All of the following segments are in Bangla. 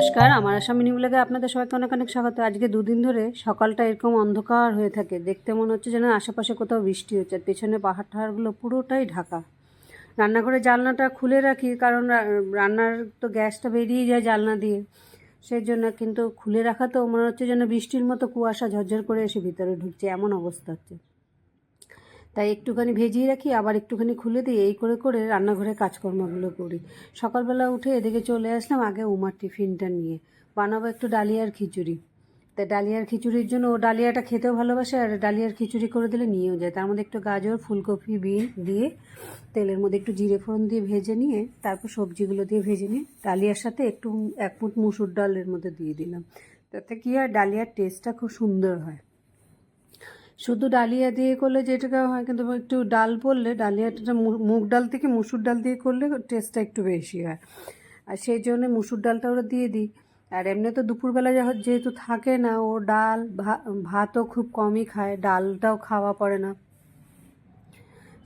নমস্কার, আমার আসামিনী ব্লগে আপনাদের সবাইকে অনেক অনেক স্বাগত। আজকে দুদিন ধরে সকালটা এরকম অন্ধকার হয়ে থাকে। দেখতে মনে হচ্ছে যেন আশেপাশে কোথাও বৃষ্টি হচ্ছে আর পেছনে পাহাড় টাহাড়গুলো পুরোটাই ঢাকা। রান্নাঘরের জানলাটা খুলে রাখি কারণ রান্নার তো গ্যাসটা বেরিয়ে যায় জানলা দিয়ে। সেই জন্য কিন্তু খুলে রাখা তো মনে হচ্ছে যেন বৃষ্টির মতো কুয়াশা ঝরঝর করে এসে ভিতরে ঢুকছে, এমন অবস্থা হচ্ছে। তাই একটুখানি ভেজিয়ে রাখি, আবার একটুখানি খুলে দিই এই করে করে রান্নাঘরে কাজকর্মগুলো করি। সকালবেলা উঠে এদিকে চলে আসলাম আগে উমার টিফিনটা নিয়ে। বানাবো একটু ডালিয়ার খিচুড়ি। তাই ডালিয়ার খিচুড়ির জন্য ও ডালিয়াটা খেতেও ভালোবাসে, আর ডালিয়ার খিচুড়ি করে দিলে নিয়েও যায়। তার মধ্যে একটু গাজর, ফুলকপি, বিন দিয়ে তেলের মধ্যে একটু জিরে ফোড়ন দিয়ে ভেজে নিয়ে, তারপর সবজিগুলো দিয়ে ভেজে নিয়ে ডালিয়ার সাথে একটু, এক মুঠ মুসুর ডালের মধ্যে দিয়ে দিলাম। তাতে কি হয়, ডালিয়ার টেস্টটা খুব সুন্দর হয়। শুধু ডালিয়া দিয়ে করলে যেটাকে হয়, কিন্তু একটু ডাল পড়লে ডালিয়াটা মুগ ডাল থেকে মুসুর ডাল দিয়ে করলে টেস্টটা একটু বেশি হয়। আর সেই জন্য মুসুর ডালটা ওরা দিয়ে দিই। আর এমনি তো দুপুরবেলা যেহেতু থাকে না, ও ডাল ভাতও খুব কমই খায়, ডালটাও খাওয়া পড়ে না।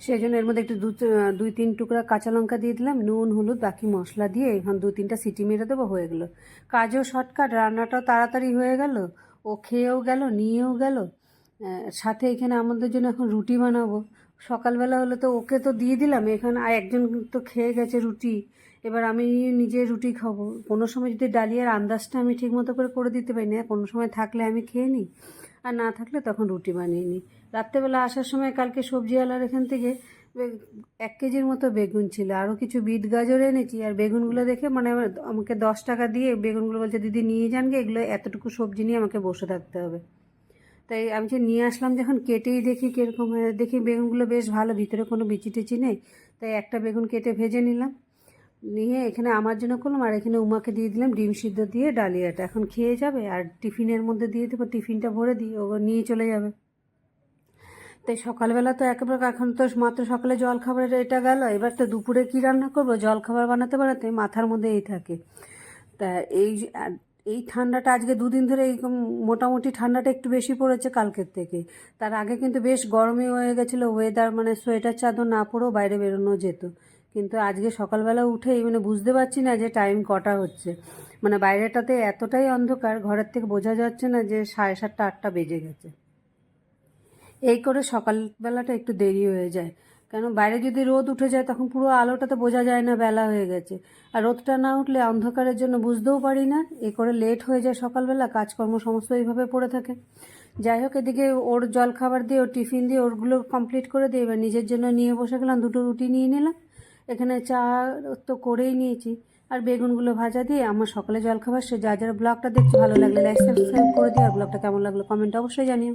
সেই জন্য এর মধ্যে একটু দু, দুই, তিন টুকরা কাঁচা লঙ্কা দিয়ে দিলাম, নুন, হলুদ, বাকি মশলা দিয়ে এখন দু তিনটা সিটি মেরে দেবো, হয়ে গেলো। কাজও শর্টকাট, রান্নাটাও তাড়াতাড়ি হয়ে গেল, ও খেয়েও গেল, নিয়েও গেল সাথে এখানে আমাদের জন্য এখন রুটি বানাবো। সকালবেলা হলে তো ওকে তো দিয়ে দিলাম, এখানে আর একজন তো খেয়ে গেছে রুটি। এবার আমি নিজে রুটি খাব। কোনো সময় যদি ডালিয়ার আন্দাজটা আমি ঠিক মতো করে করে দিতে পারি না, কোনো সময় থাকলে আমি খেয়ে নিই। আর না থাকলে তখন রুটি বানিয়ে নিই। রাত্রেবেলা আসার সময় কালকে সবজিওয়ালার এখান থেকে এক কেজির মতো বেগুন ছিল। আরও কিছু বিট গাজর এনেছি। আর বেগুনগুলো দেখে মানে আমাকে দশ টাকা দিয়ে বেগুনগুলো বলছে, দিদি নিয়ে যান গে, এগুলো এতটুকু সবজি নিয়ে আমাকে বসে থাকতে হবে। তাই আমি যে নিয়ে আসলাম যখন কেটেই দেখি কীরকম দেখি বেগুনগুলো বেশ ভালো, ভিতরে কোনো বিচি টিচি নেই। তাই একটা বেগুন কেটে ভেজে নিলাম। নিয়ে এখানে আমার জন্য করলাম, আর এখানে উমাকে দিয়ে দিলাম ডিম সিদ্ধ দিয়ে ডালিয়াটা। এখন খেয়ে যাবে, আর টিফিনের মধ্যে দিয়ে দেবো, টিফিনটা ভরে দিই, ও নিয়ে চলে যাবে। তাই সকালবেলা তো একেবারে এখন তো মাত্র সকালে জল খাবারের এটা গেল, এবার তো দুপুরে কি রান্না করব? জল খাবার বানাতে বানাতে মাথার মধ্যে এই থাকে। তা এই এই ঠান্ডাটা আজকে দুদিন ধরে এই মোটামুটি ঠান্ডাটা একটু বেশি পড়েছে কালকের থেকে। তার আগে কিন্তু বেশ গরমই হয়ে গেছিল ওয়েদার মানে সোয়েটার চাদর না পরেও বাইরে বেরোনো যেত। কিন্তু আজকে সকালবেলা উঠেই মানে বুঝতে পারছি না যে টাইম কটা হচ্ছে। মানে বাইরেটাতে এতটাই অন্ধকার, ঘরের থেকে বোঝা যাচ্ছে না যে সাড়ে সাতটা, আটটা বেজে গেছে। এই করে সকালবেলাটা একটু দেরি হয়ে যায়। কেন? বাইরে যদি রোদ উঠে যায়, তখন পুরো আলোটা তো বোঝা যায় না, বেলা হয়ে গেছে। আর রোদটা না উঠলে অন্ধকারের জন্য বুঝতেও পারি না। এ করে লেট হয়ে যায় সকালবেলা, কাজকর্ম সমস্ত এইভাবে পড়ে থাকে। যাই হোক, এদিকে ওর জল খাবার দিয়ে, ওর টিফিন দিয়ে, ওরগুলো কমপ্লিট করে দিয়ে, এবার নিজের জন্য নিয়ে বসে গেলাম, দুটো রুটি নিয়ে নিলাম। এখানে চা তো করেই নিয়েছি। আর বেগুনগুলো ভাজা দিয়ে, আমার সকালে জল খাবার সে যা, যারা ব্লগটা দেখছি, ভালো লাগলে লাইক সাবস্ক্রাইব করে দিও। আর ব্লগটা কেমন লাগল কমেন্ট অবশ্যই জানিও।